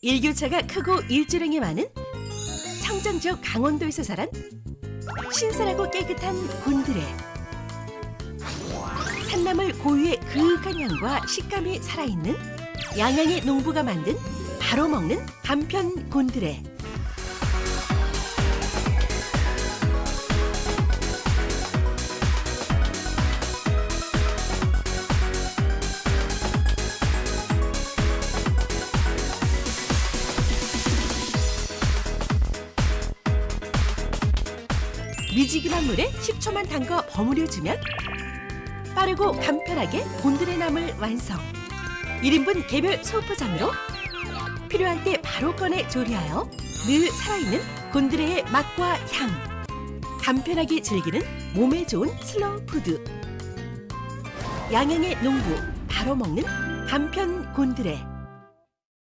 일교차가 크고 일주량이 많은 청정 지역 강원도에서 자란 신선하고 깨끗한 곤드레 산나물 고유의 그윽한 향과 식감이 살아있는 양양의 농부가 만든 바로 먹는 간편 곤드레 미지근한 물에 10초만 담가 버무려주면 빠르고 간편하게 곤드레 나물 완성. 1인분 개별 소포장으로 필요할 때 바로 꺼내 조리하여 늘 살아있는 곤드레의 맛과 향 간편하게 즐기는 몸에 좋은 슬로우 푸드. 양양의 농부 바로 먹는 간편 곤드레